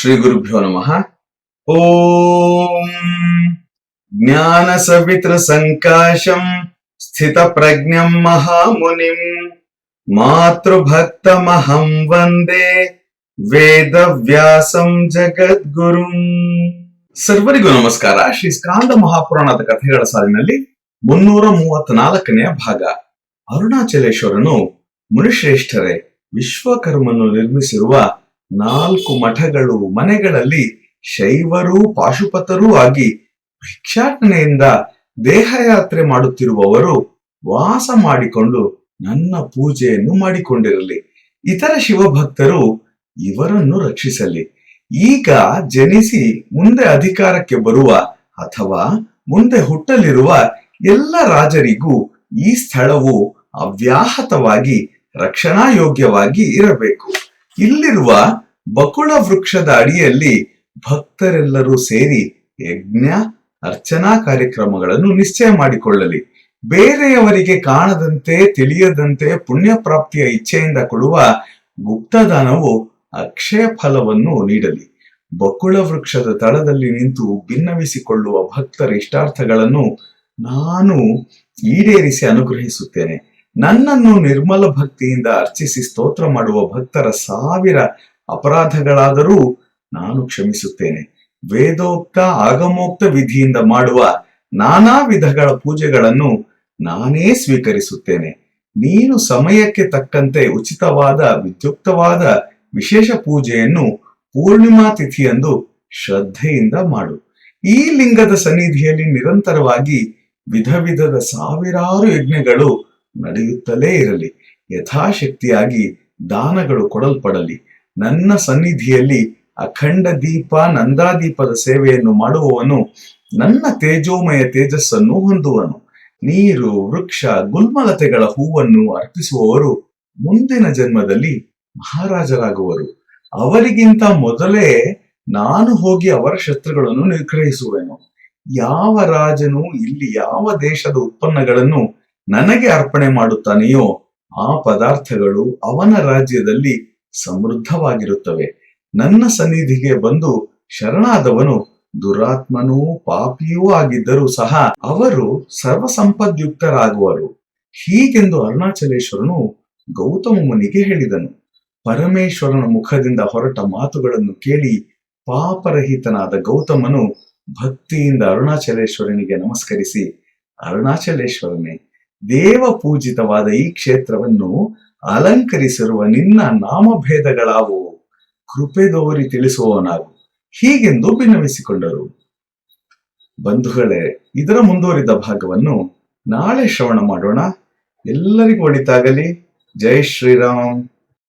ಶ್ರೀ ಗುರುಭ್ಯೋ ನಮಃ. ಓಂ ಜ್ಞಾನ ಸವಿತ್ರ ಸಂಕಾಶಂ ಸ್ಥಿತ ಪ್ರಜ್ಞಂ ಮಹಾಮುನಿಂ ಮಾತೃಭಕ್ತಮಹಂ ವಂದೇ ವೇದ ವ್ಯಾಸಂ ಜಗದ್ಗುರು. ಸರ್ವರಿಗೂ ನಮಸ್ಕಾರ. ಶ್ರೀ ಸ್ಕಾಂದ ಮಹಾಪುರಾಣದ ಕಥೆಗಳ ಸಾಲಿನಲ್ಲಿ ಮುನ್ನೂರ ಮೂವತ್ನಾಲ್ಕನೆಯ ಭಾಗ. ಅರುಣಾಚಲೇಶ್ವರನು ಮುನಿಶ್ರೇಷ್ಠರೇ, ವಿಶ್ವಕರ್ಮನು ನಿರ್ಮಿಸಿರುವ ನಾಲ್ಕು ಮಠಗಳು ಮನೆಗಳಲ್ಲಿ ಶೈವರೂ ಪಾಶುಪತರೂ ಆಗಿ ಭಿಕ್ಷಾಟನೆಯಿಂದ ದೇಹಯಾತ್ರೆ ಮಾಡುತ್ತಿರುವವರು ವಾಸ ಮಾಡಿಕೊಂಡು ನನ್ನ ಪೂಜೆಯನ್ನು ಮಾಡಿಕೊಂಡಿರಲಿ. ಇತರ ಶಿವಭಕ್ತರು ಇವರನ್ನು ರಕ್ಷಿಸಲಿ. ಈಗ ಜನಿಸಿ ಮುಂದೆ ಅಧಿಕಾರಕ್ಕೆ ಬರುವ ಅಥವಾ ಮುಂದೆ ಹುಟ್ಟಲಿರುವ ಎಲ್ಲ ರಾಜರಿಗೂ ಈ ಸ್ಥಳವು ಅವ್ಯಾಹತವಾಗಿ ರಕ್ಷಣಾ ಯೋಗ್ಯವಾಗಿ ಇರಬೇಕು. ಇಲ್ಲಿರುವ ಬಕುಳ ವೃಕ್ಷದ ಅಡಿಯಲ್ಲಿ ಭಕ್ತರೆಲ್ಲರೂ ಸೇರಿ ಯಜ್ಞ, ಅರ್ಚನಾ ಕಾರ್ಯಕ್ರಮಗಳನ್ನು ನಿಶ್ಚಯ ಮಾಡಿಕೊಳ್ಳಲಿ. ಬೇರೆಯವರಿಗೆ ಕಾಣದಂತೆ, ತಿಳಿಯದಂತೆ ಪುಣ್ಯ ಪ್ರಾಪ್ತಿಯ ಇಚ್ಛೆಯಿಂದ ಕೊಡುವ ಗುಪ್ತದಾನವು ಅಕ್ಷಯ ಫಲವನ್ನು ನೀಡಲಿ. ಬಕುಳ ವೃಕ್ಷದ ತಳದಲ್ಲಿ ನಿಂತು ಭಿನ್ನವಿಸಿಕೊಳ್ಳುವ ಭಕ್ತರ ಇಷ್ಟಾರ್ಥಗಳನ್ನು ನಾನು ಈಡೇರಿಸಿ ಅನುಗ್ರಹಿಸುತ್ತೇನೆ. ನನ್ನನ್ನು ನಿರ್ಮಲ ಭಕ್ತಿಯಿಂದ ಅರ್ಚಿಸಿ ಸ್ತೋತ್ರ ಮಾಡುವ ಭಕ್ತರ ಸಾವಿರ ಅಪರಾಧಗಳಾದರೂ ನಾನು ಕ್ಷಮಿಸುತ್ತೇನೆ. ವೇದೋಕ್ತ ಆಗಮೋಕ್ತ ವಿಧಿಯಿಂದ ಮಾಡುವ ನಾನಾ ವಿಧಗಳ ಪೂಜೆಗಳನ್ನು ನಾನೇ ಸ್ವೀಕರಿಸುತ್ತೇನೆ. ನೀನು ಸಮಯಕ್ಕೆ ತಕ್ಕಂತೆ ಉಚಿತವಾದ ವಿದ್ಯುಕ್ತವಾದ ವಿಶೇಷ ಪೂಜೆಯನ್ನು ಪೂರ್ಣಿಮಾ ತಿಥಿಯಂದು ಶ್ರದ್ಧೆಯಿಂದ ಮಾಡು. ಈ ಲಿಂಗದ ಸನ್ನಿಧಿಯಲ್ಲಿ ನಿರಂತರವಾಗಿ ವಿಧ ವಿಧದ ಸಾವಿರಾರು ಯಜ್ಞಗಳು ನಡೆಯುತ್ತಲೇ ಇರಲಿ. ಯಥಾಶಕ್ತಿಯಾಗಿ ದಾನಗಳು ಕೊಡಲ್ಪಡಲಿ. ನನ್ನ ಸನ್ನಿಧಿಯಲ್ಲಿ ಅಖಂಡ ದೀಪ, ನಂದಾದೀಪದ ಸೇವೆಯನ್ನು ಮಾಡುವವನು ನನ್ನ ತೇಜೋಮಯ ತೇಜಸ್ಸನ್ನು ಹೊಂದುವನು. ನೀರು, ವೃಕ್ಷ, ಗುಲ್ಮಲತೆಗಳ ಹೂವನ್ನು ಅರ್ಪಿಸುವವರು ಮುಂದಿನ ಜನ್ಮದಲ್ಲಿ ಮಹಾರಾಜರಾಗುವರು. ಅವರಿಗಿಂತ ಮೊದಲೇ ನಾನು ಹೋಗಿ ಅವರ ಶತ್ರುಗಳನ್ನು ನಿಗ್ರಹಿಸುವೆನು. ಯಾವ ರಾಜನು, ಇಲ್ಲಿ ಯಾವ ದೇಶದ ಉತ್ಪನ್ನಗಳನ್ನು ನನಗೆ ಅರ್ಪಣೆ ಮಾಡುತ್ತಾನೆಯೋ, ಆ ಪದಾರ್ಥಗಳು ಅವನ ರಾಜ್ಯದಲ್ಲಿ ಸಮೃದ್ಧವಾಗಿರುತ್ತವೆ. ನನ್ನ ಸನ್ನಿಧಿಗೆ ಬಂದು ಶರಣಾದವನು ದುರಾತ್ಮನೂ ಪಾಪಿಯೂ ಆಗಿದ್ದರೂ ಸಹ ಅವರು ಸರ್ವಸಂಪದ್ಯುಕ್ತರಾಗುವರು. ಹೀಗೆಂದು ಅರುಣಾಚಲೇಶ್ವರನು ಗೌತಮ ಮುನಿಗೆ ಹೇಳಿದನು. ಪರಮೇಶ್ವರನ ಮುಖದಿಂದ ಹೊರಟ ಮಾತುಗಳನ್ನು ಕೇಳಿ ಪಾಪರಹಿತನಾದ ಗೌತಮನು ಭಕ್ತಿಯಿಂದ ಅರುಣಾಚಲೇಶ್ವರನಿಗೆ ನಮಸ್ಕರಿಸಿ, ಅರುಣಾಚಲೇಶ್ವರನೇ ದೇವ ಪೂಜಿತವಾದ ಈ ಕ್ಷೇತ್ರವನ್ನು ಅಲಂಕರಿಸಿರುವ ನಿನ್ನ ನಾಮಭೇದಗಳಾವು ಕೃಪೆ ದೋರಿ ತಿಳಿಸುವವನಾಗು. ಹೀಗೆಂದು ಭಿನ್ನವಿಸಿಕೊಂಡರು ಬಂಧುಗಳೇ, ಇದರ ಮುಂದುವರಿದ ಭಾಗವನ್ನು ನಾಳೆ ಶ್ರವಣ ಮಾಡೋಣ. ಎಲ್ಲರಿಗೂ ಒಳಿತಾಗಲಿ. ಜೈ ಶ್ರೀರಾಮ್.